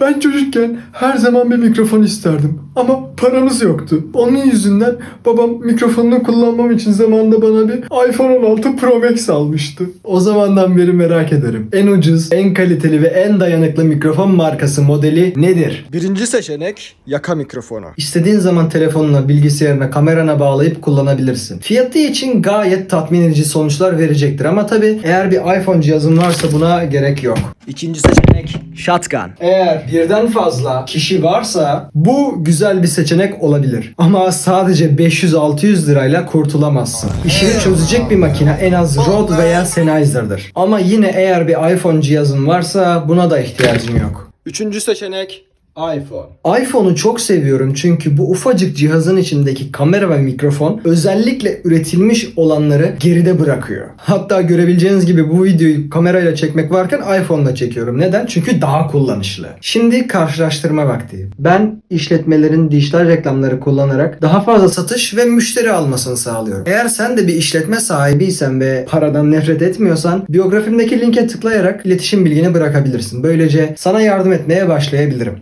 Ben çocukken her zaman bir mikrofon isterdim. Ama paramız yoktu. Onun yüzünden babam mikrofonunu kullanmam için zamanında bana bir iPhone 16 Pro Max almıştı. O zamandan beri merak ederim. En ucuz, en kaliteli ve en dayanıklı mikrofon markası modeli nedir? Birinci seçenek yaka mikrofonu. İstediğin zaman telefonuna, bilgisayarına, kamerana bağlayıp kullanabilirsin. Fiyatı için gayet tatmin edici sonuçlar verecektir ama tabi eğer bir iPhone cihazın varsa buna gerek yok. İkinci seçenek shotgun. Eğer birden fazla kişi varsa bu güzel bir seçenek olabilir. Ama sadece 500-600 lirayla kurtulamazsın. İşini çözecek bir makine en az Rode veya Sennheiser'dır. Ama yine eğer bir iPhone cihazın varsa buna da ihtiyacın yok. Üçüncü seçenek iPhone. iPhone'u çok seviyorum çünkü bu ufacık cihazın içindeki kamera ve mikrofon özellikle üretilmiş olanları geride bırakıyor. Hatta görebileceğiniz gibi bu videoyu kamerayla çekmek varken iPhone'la çekiyorum. Neden? Çünkü daha kullanışlı. Şimdi karşılaştırma vakti. Ben işletmelerin dijital reklamları kullanarak daha fazla satış ve müşteri almasını sağlıyorum. Eğer sen de bir işletme sahibiysen ve paradan nefret etmiyorsan biyografimdeki linke tıklayarak iletişim bilgini bırakabilirsin. Böylece sana yardım etmeye başlayabilirim.